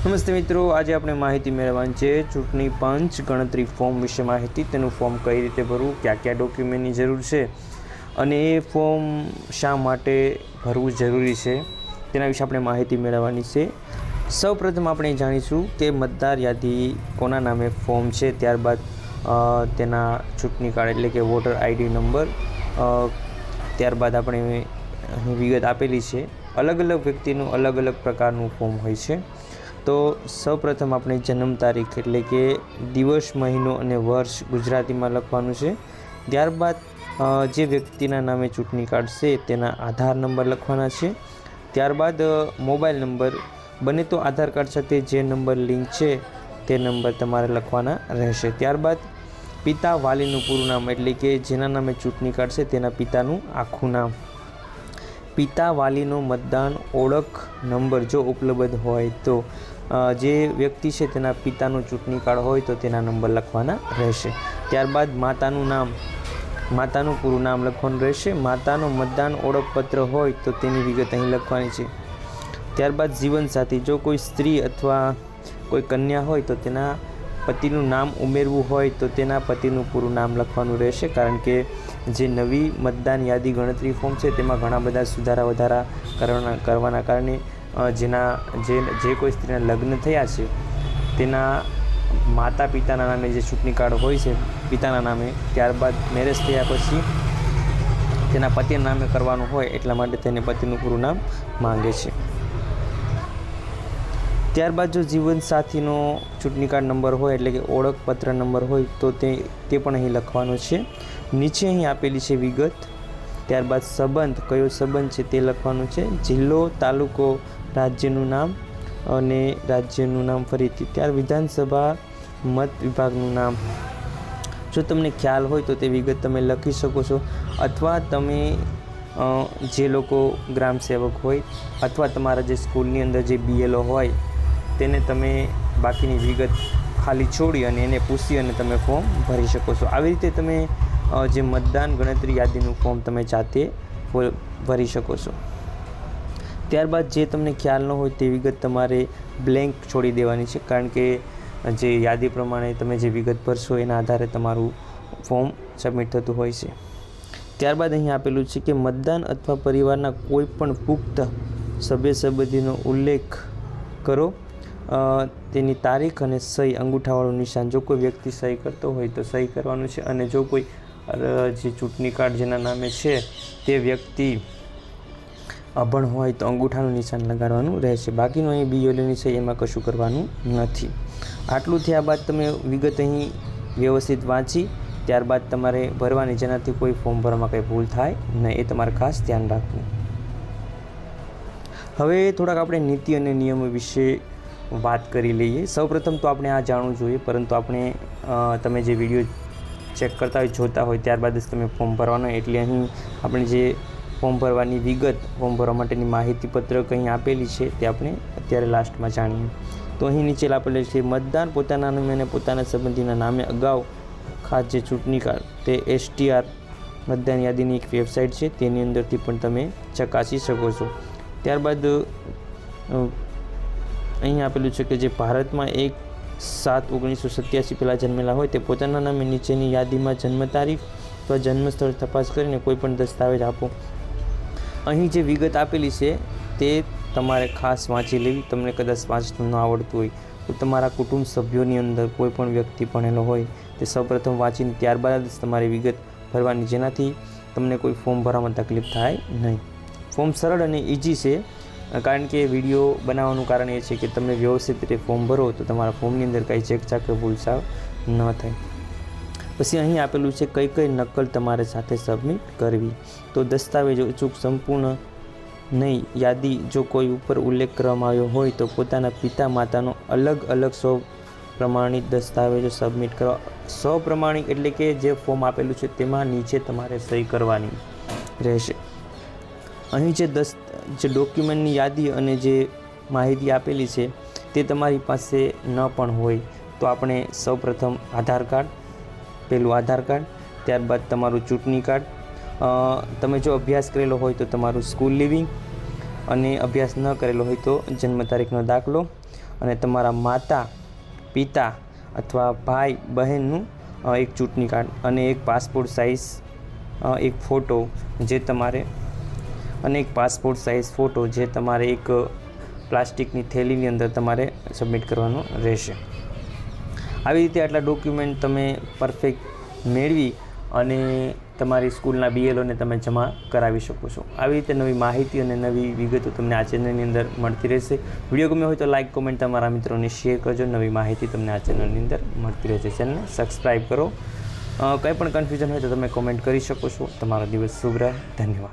નમસ્તે મિત્રો, આજે આપણે માહિતી મેળવવાની છે ચૂંટણી પંચ ગણતરી ફોર્મ વિશે માહિતી. તેનું ફોર્મ કઈ રીતે ભરવું, કયા કયા ડોક્યુમેન્ટની જરૂર છે અને એ ફોર્મ શા માટે ભરવું જરૂરી છે તેના વિશે આપણે માહિતી મેળવવાની છે. સૌપ્રથમ આપણે જાણીશું કે મતદાર યાદી કોના નામે ફોર્મ છે, ત્યારબાદ તેના ચૂંટણી કાર્ડ એટલે કે વોટર આઈડી નંબર ત્યારબાદ આપણે વિગત આપેલી છે. અલગ અલગ વ્યક્તિનું અલગ અલગ પ્રકારનું ફોર્મ હોય છે. તો સૌપ્રથમ આપણે જન્મ તારીખ એટલે કે દિવસ, મહિનો અને વર્ષ ગુજરાતીમાં લખવાનું છે. ત્યારબાદ જે વ્યક્તિના નામે ચૂંટણી છે તેના આધાર નંબર લખવાના છે. ત્યારબાદ મોબાઈલ નંબર. બને તો આધાર કાર્ડ સાથે જે નંબર લિંક છે તે નંબર તમારે લખવાના રહેશે. ત્યારબાદ, પિતા વાલીનું પૂરું નામ એટલે કે જેના નામે ચૂંટણી છે તેના પિતાનું આખું નામ. પિતા વાલીનું મતદાન ઓળખ નંબર જો ઉપલબ્ધ હોય તો જે વ્યક્તિ છે તેના પિતાનું ચૂંટણી કાર્ડ હોય તો તેના નંબર લખવાના રહેશે. ત્યારબાદ માતાનું નામ, માતાનું પૂરું નામ લખવાનું રહેશે. માતાનું મતદાન ઓળખપત્ર હોય તો તેની વિગત અહીં લખવાની છે. ત્યારબાદ જીવનસાથી, જો કોઈ સ્ત્રી અથવા કોઈ કન્યા હોય તો તેના પતિનું નામ ઉમેરવું હોય તો તેના પતિનું પૂરું નામ લખવાનું રહેશે, કારણ કે જે નવી મતદાન યાદી ગણતરી ફોર્મ છે, તેમાં ઘણા બધા સુધારા વધારા કરવાના કરવાના કારણે જેના, જે જે કોઈ સ્ત્રીના લગ્ન થયા છે, તેના માતા પિતાના નામે જે ચૂંટણી કાર્ડ હોય છે, પિતાના નામે, ત્યારબાદ મેરેજ થયા પછી તેના પતિના નામે કરવાનું હોય એટલા માટે તેને પતિનું પૂરું નામ માંગે છે. ત્યારબાદ જો જીવનસાથીનો ચૂંટણી કાર્ડ નંબર હોય એટલે કે ઓળખપત્ર નંબર હોય તો તે તે પણ અહીં લખવાનો છે. નીચે અહીં આપેલી છે વિગત. ત્યારબાદ સંબંધ, કયો સંબંધ છે તે લખવાનું છે. જિલ્લો, તાલુકો, રાજ્યનું નામ અને રાજ્યનું નામ ફરીથી. ત્યાર વિધાનસભા, મત વિભાગનું નામ. જો તમને ખ્યાલ હોય તો તે વિગત તમે લખી શકો છો અથવા તમે જે લોકો ગ્રામ સેવક હોય અથવા તમારા જે સ્કૂલની અંદર જે બીએલઓ હોય તેને તમે બાકીની વિગત ખાલી છોડી અને એને પૂછી અને તમે ફોર્મ ભરી શકો છો. આવી રીતે તમે જે મતદાન ગણતરી યાદીનું ફોર્મ તમે જાતે ભરી શકો છો. ત્યારબાદ જે તમને ખ્યાલ ન હોય તે વિગત તમારે બ્લેન્ક છોડી દેવાની છે. કારણ કે જે યાદી પ્રમાણે તમે જે વિગત ભરશો એના આધારે તમારું ફોર્મ સબમિટ થતું હોય છે. ત્યારબાદ અહીં આપેલું છે કે મતદાન અથવા પરિવારના કોઈ પણ પુખ્ત સભ્ય સંબંધીનો ઉલ્લેખ કરો. તેની તારીખ અને સહી અંગૂઠાવાળું નિશાન. જો કોઈ વ્યક્તિ સહી કરતો હોય તો સહી કરવાનું છે અને જો કોઈ જે ચૂંટણી કાર્ડ જેના નામે છે તે વ્યક્તિ અભણ હોય તો અંગૂઠાનું નિશાન લગાડવાનું રહેશે. બાકીનું અહીં બીઓલીની છે એમાં કશું કરવાનું નથી. આટલું થયા બાદ તમે વિગત અહીં વ્યવસ્થિત વાંચી, ત્યારબાદ તમારે ભરવાની જેનાથી કોઈ ફોર્મ ભરવામાં કંઈ ભૂલ થાય નહીં, એ તમારે ખાસ ધ્યાન રાખવું. હવે થોડાક આપણે નીતિ અને નિયમો વિશે વાત કરી લઈએ. સૌપ્રથમ તો આપણે આ જાણવું જોઈએ, પરંતુ આપણે તમે જે વીડિયો ચેક કરતા હોય, જોતા હોય, ત્યારબાદ જ તમે ફોર્મ ભરવાનો એટલે અહીં આપણે જે ફોર્મ ભરવાની વિગત, ફોર્મ ભરવા માટેની માહિતી પત્રક અહીં આપેલી છે, તે આપણે અત્યારે લાસ્ટમાં જાણીએ. તો અહીં નીચે આપેલું છે, મતદાન પોતાના નામે અને પોતાના સંબંધીના નામે અગાઉ ખાસ જે ચૂંટણી કાર્ડ તે એસટીઆર મતદાન યાદીની એક વેબસાઇટ છે, તેની અંદરથી પણ તમે ચકાસી શકો છો. ત્યારબાદ અહીં આપેલું છે કે જે ભારતમાં એક સાત ઓગણીસો સત્યાસી પહેલાં જન્મેલા હોય તે પોતાના નામે નીચેની યાદીમાં જન્મ તારીખ અથવા જન્મ સ્થળ તપાસ કરીને કોઈ પણ દસ્તાવેજ આપો. અહીં જે વિગત આપેલી છે તે તમારે ખાસ વાંચી લેવી. તમને કદાચ વાંચતું ન આવડતું હોય તો તમારા કુટુંબ સભ્યોની અંદર કોઈ પણ વ્યક્તિ ભણેલો હોય તે સૌપ્રથમ વાંચીને ત્યારબાદ જ તમારી વિગત ભરવાની. જેનાથી તમને કોઈ ફોર્મ ભરવામાં તકલીફ થાય નહીં. ફોર્મ સરળ અને ઇઝી છે. કારણ કે વીડિયો બનાવવાનું કારણ એ છે કે તમે વ્યવસ્થિત રીતે ફોર્મ ભરો તો તમારા ફોર્મની અંદર કંઈ ચેકચાક કે ભૂલસાવ ન થાય. પછી અહીં આપેલું છે કઈ કઈ નકલ તમારે સાથે સબમિટ કરવી. તો દસ્તાવેજો અચૂક સંપૂર્ણ નહીં. યાદી જો કોઈ ઉપર ઉલ્લેખ કરવામાં આવ્યો હોય તો પોતાના પિતા માતાનો અલગ અલગ સૌ પ્રમાણિત દસ્તાવેજો સબમિટ કરવા. સૌપ્રમાણિક એટલે કે જે ફોર્મ આપેલું છે તેમાં નીચે તમારે સહી કરવાની રહેશે. અહીં જે દસ્ત જે ડોક્યુમેન્ટની યાદી અને જે માહિતી આપેલી છે, તે તમારી પાસે ન પણ હોય, તો આપણે સૌપ્રથમ આધાર કાર્ડ, પહેલું આધાર કાર્ડ, ત્યારબાદ તમારું ચૂંટણી કાર્ડ તમે જો અભ્યાસ કરેલો હોય તો તમારું સ્કૂલ લિવિંગ, અને અભ્યાસ ન કરેલો હોય તો જન્મ તારીખનો દાખલો, અને તમારા માતા, પિતા અથવા ભાઈ, બહેનનું એક ચૂંટણી કાર્ડ, અને એક પાસપોર્ટ સાઇઝ એક ફોટો જે તમારે અને એક પાસપોર્ટ સાઇઝ ફોટો જે તમારે એક પ્લાસ્ટિકની થેલીની અંદર તમારે સબમિટ કરવાનો રહેશે. આવી રીતે આટલા ડોક્યુમેન્ટ તમે પરફેક્ટ મેળવી અને તમારી સ્કૂલના બીએલઓને તમે જમા કરાવી શકો છો. આવી રીતે નવી માહિતી અને નવી વિગતો તમને આ ચેનલની અંદર મળતી રહેશે. વીડિયો ગમ્યો હોય તો લાઇક કોમેન્ટ તમારા મિત્રોને શેર કરજો. નવી માહિતી તમને આ ચેનલની અંદર મળતી રહેશે. ચેનલને સબસ્ક્રાઈબ કરો. કંઈ પણ કન્ફ્યુઝન હોય તો તમે કોમેન્ટ કરી શકો છો. તમારો દિવસ શુભ રહે. ધન્યવાદ.